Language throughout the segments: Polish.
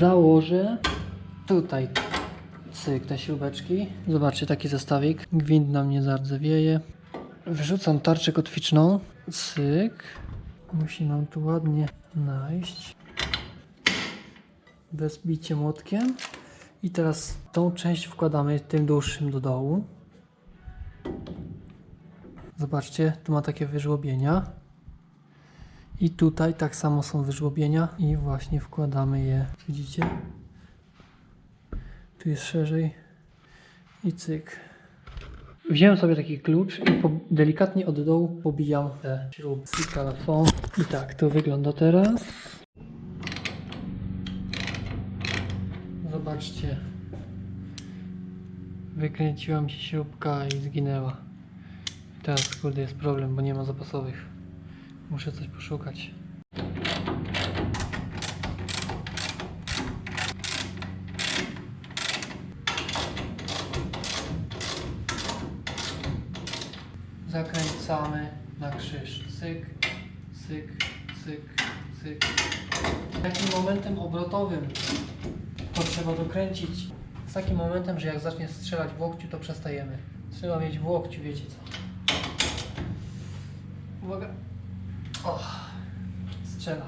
założę tutaj cyk te śrubeczki. Zobaczcie taki zestawik. Gwint nam nie zardzewieje. Wrzucam tarczę kotwiczną. Cyk. Musi nam tu ładnie najść. Bez młotkiem. I teraz tą część wkładamy tym dłuższym do dołu. Zobaczcie, tu ma takie wyżłobienia. I tutaj tak samo są wyżłobienia i właśnie wkładamy je. Widzicie? Tu jest szerzej i cyk. Wziąłem sobie taki klucz i delikatnie od dołu pobijam te śruby. I tak to wygląda teraz. Zobaczcie. Wykręciła mi się śrubka i zginęła. Teraz kurde jest problem, bo nie ma zapasowych. Muszę coś poszukać. Zakręcamy na krzyż. Cyk, cyk, cyk, cyk. Takim momentem obrotowym to trzeba dokręcić z takim momentem, że jak zacznie strzelać w łokciu, to przestajemy. Trzeba mieć w łokciu, wiecie co. Uwaga. O, strzela.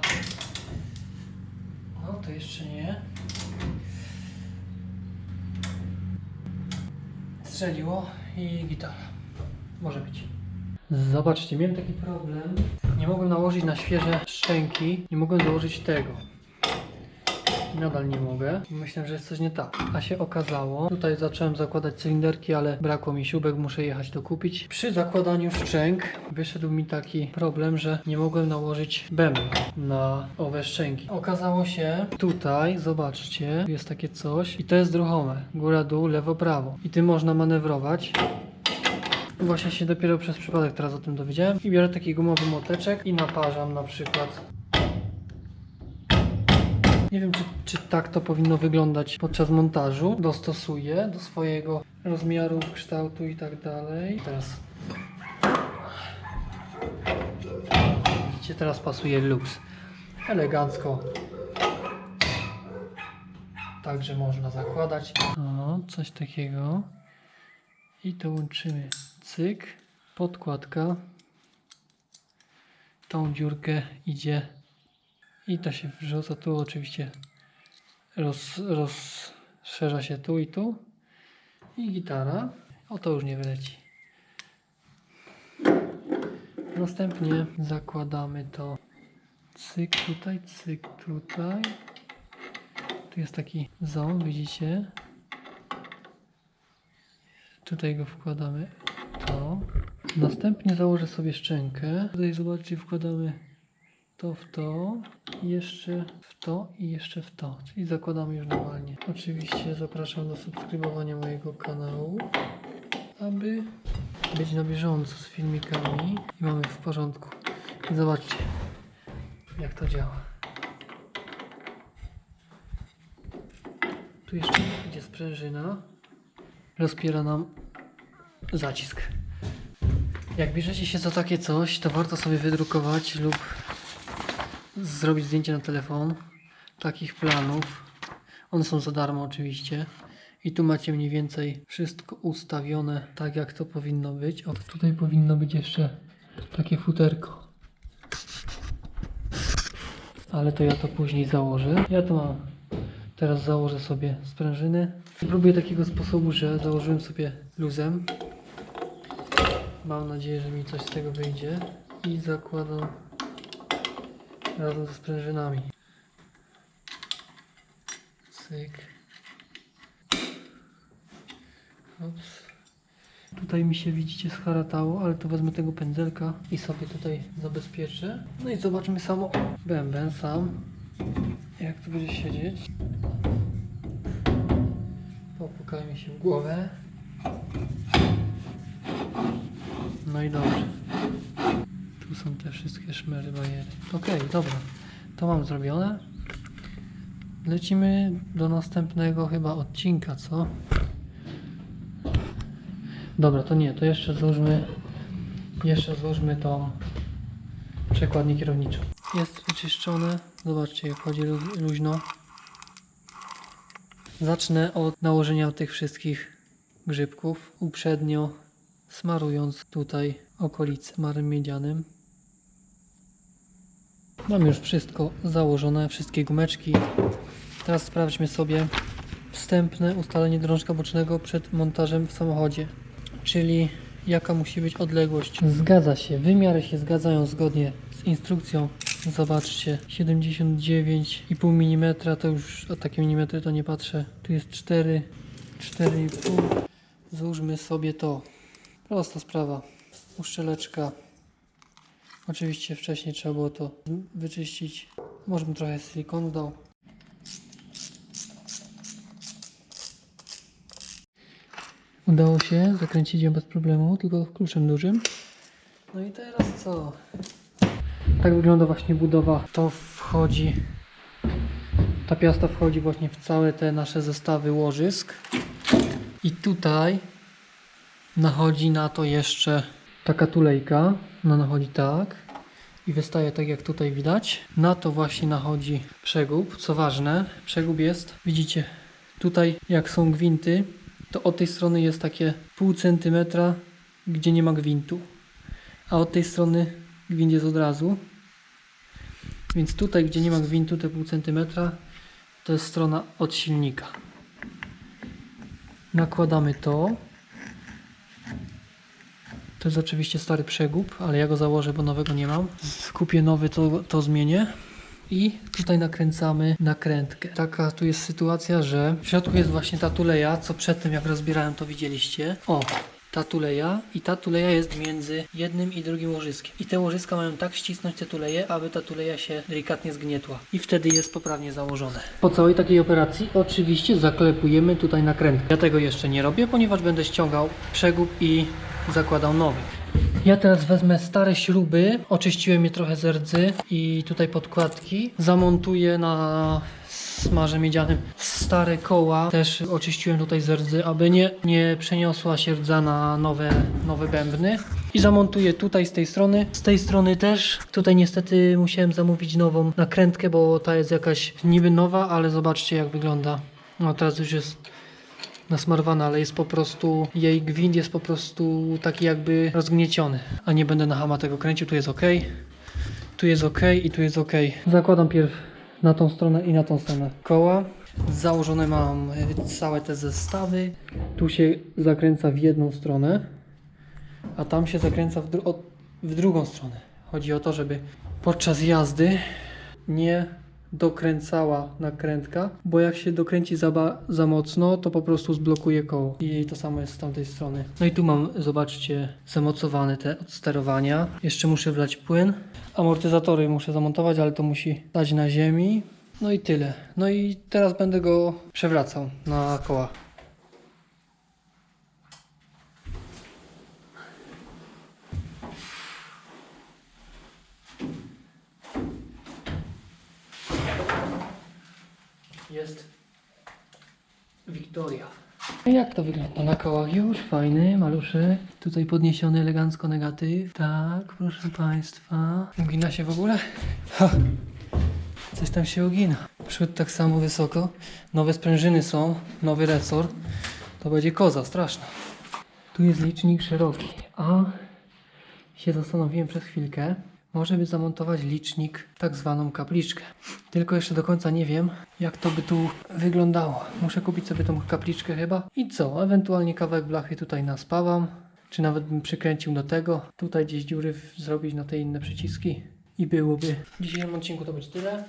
No to jeszcze nie. Strzeliło i gitara. Może być. Zobaczcie, miałem taki problem. Nie mogłem nałożyć na świeże szczęki. Nie mogłem założyć tego. Nadal nie mogę. Myślę, że jest coś nie tak. A się okazało. Tutaj zacząłem zakładać cylinderki, ale brakło mi śrubek, muszę jechać to kupić. Przy zakładaniu szczęk wyszedł mi taki problem, że nie mogłem nałożyć bębna na owe szczęki. Okazało się tutaj, zobaczcie, jest takie coś i to jest ruchome. Góra, dół, lewo, prawo. I tym można manewrować. Właśnie się dopiero przez przypadek teraz o tym dowiedziałem. I biorę taki gumowy moteczek i naparzam na przykład nie wiem, czy, czy tak to powinno wyglądać podczas montażu. Dostosuję do swojego rozmiaru, kształtu i tak dalej. Teraz. Widzicie, teraz pasuje luz. Elegancko. Także można zakładać. O, coś takiego. I to łączymy. Cyk. Podkładka. Tą dziurkę idzie i to się wrzuca tu oczywiście roz, rozszerza się tu i tu. I gitara. O to już nie wyleci. Następnie zakładamy to. Cyk tutaj, cyk tutaj. Tu jest taki ząb, widzicie? Tutaj go wkładamy to. Następnie założę sobie szczękę. Tutaj zobaczcie wkładamy to w to, jeszcze w to i jeszcze w to. Czyli zakładamy już normalnie. Oczywiście zapraszam do subskrybowania mojego kanału, aby być na bieżąco z filmikami i mamy w porządku. I zobaczcie, jak to działa. Tu jeszcze idzie sprężyna. Rozpiera nam zacisk. Jak bierzecie się za takie coś, to warto sobie wydrukować lub zrobić zdjęcie na telefon takich planów. One są za darmo oczywiście. I tu macie mniej więcej wszystko ustawione tak jak to powinno być. O, tutaj powinno być jeszcze takie futerko. Ale to ja to później założę. Ja to mam. Teraz założę sobie sprężyny. Próbuję takiego sposobu, że założyłem sobie luzem. Mam nadzieję, że mi coś z tego wyjdzie. I zakładam razem ze sprężynami. Cyk. Ups. Tutaj mi się widzicie scharatało, ale to wezmę tego pędzelka i sobie tutaj zabezpieczę. No i zobaczmy samo bęben sam. Jak to będzie siedzieć. Popukajmy się w głowę. No i dobrze. Tu są te wszystkie szmery, bajery. Okej, dobra. To mam zrobione. Lecimy do następnego chyba odcinka, co? Dobra, to nie, to jeszcze złóżmy jeszcze złóżmy tą przekładnię kierowniczą. Jest wyczyszczone. Zobaczcie jak chodzi lu- luźno. Zacznę od nałożenia tych wszystkich grzybków, uprzednio smarując tutaj okolice marem miedzianym. Mam już wszystko założone, wszystkie gumeczki. Teraz sprawdźmy sobie wstępne ustalenie drążka bocznego przed montażem w samochodzie, czyli jaka musi być odległość. Zgadza się, wymiary się zgadzają zgodnie z instrukcją. Zobaczcie, 79,5 mm to już o takie milimetry to nie patrzę. Tu jest 4, 4,5. Złóżmy sobie to. Prosta sprawa. Uszczeleczka. Oczywiście wcześniej trzeba było to wyczyścić. Może bym trochę silikonu dał. Udało się zakręcić ją bez problemu, tylko kluczem dużym. No i teraz co? Tak wygląda właśnie budowa. To wchodzi, ta piasta wchodzi właśnie w całe te nasze zestawy łożysk. I tutaj nachodzi na to jeszcze taka tulejka. Ona nachodzi tak i wystaje tak jak tutaj widać. Na to właśnie nachodzi przegub. Co ważne, przegub jest, widzicie, tutaj jak są gwinty, to od tej strony jest takie pół centymetra, gdzie nie ma gwintu. A od tej strony gwint jest od razu. Więc tutaj, gdzie nie ma gwintu, te pół centymetra, to jest strona od silnika. Nakładamy to. To jest oczywiście stary przegub, ale ja go założę, bo nowego nie mam. Kupię nowy, to, to zmienię. I tutaj nakręcamy nakrętkę. Taka tu jest sytuacja, że w środku jest właśnie ta tuleja, co przedtem jak rozbierałem to widzieliście. O, ta tuleja i ta tuleja jest między jednym i drugim łożyskiem. I te łożyska mają tak ścisnąć te tuleje, aby ta tuleja się delikatnie zgnietła. I wtedy jest poprawnie założone. Po całej takiej operacji oczywiście zaklepujemy tutaj nakrętkę. Ja tego jeszcze nie robię, ponieważ będę ściągał przegub i zakładał nowy. Ja teraz wezmę stare śruby, oczyściłem je trochę z rdzy i tutaj podkładki. Zamontuję na smarze miedzianym stare koła. Też oczyściłem tutaj z rdzy, aby nie, nie przeniosła się rdza na nowe, nowe bębny. I zamontuję tutaj z tej strony. Z tej strony też. Tutaj niestety musiałem zamówić nową nakrętkę, bo ta jest jakaś niby nowa, ale zobaczcie jak wygląda. No teraz już jest nasmarowana, ale jest po prostu, jej gwint jest po prostu taki jakby rozgnieciony, a nie będę na hama tego kręcił, tu jest ok, tu jest ok i tu jest ok. Zakładam pierw na tą stronę i na tą stronę koła. Założone mam e, całe te zestawy. Tu się zakręca w jedną stronę, a tam się zakręca w, dru w drugą stronę. Chodzi o to, żeby podczas jazdy nie dokręcała nakrętka, bo jak się dokręci za, za mocno, to po prostu zblokuje koło. I to samo jest z tamtej strony. No i tu mam, zobaczcie, zamocowane te odsterowania. Jeszcze muszę wlać płyn. Amortyzatory muszę zamontować, ale to musi stać na ziemi. No i tyle. No i teraz będę go przewracał na koła. Jest Wiktoria. Jak to wygląda na kołach? Już fajny, maluszy. Tutaj podniesiony elegancko negatyw. Tak, proszę Państwa. Ugina się w ogóle? Ha. Coś tam się ugina. Przód tak samo wysoko. Nowe sprężyny są, nowy resor. To będzie koza straszna. Tu jest licznik szeroki, a się zastanowiłem przez chwilkę. Może by zamontować licznik, tak zwaną kapliczkę. Tylko jeszcze do końca nie wiem, jak to by tu wyglądało. Muszę kupić sobie tą kapliczkę chyba. I co? Ewentualnie kawałek blachy tutaj naspawam. Czy nawet bym przykręcił do tego. Tutaj gdzieś dziury w- zrobić na te inne przyciski. I byłoby. W dzisiejszym odcinku to będzie tyle.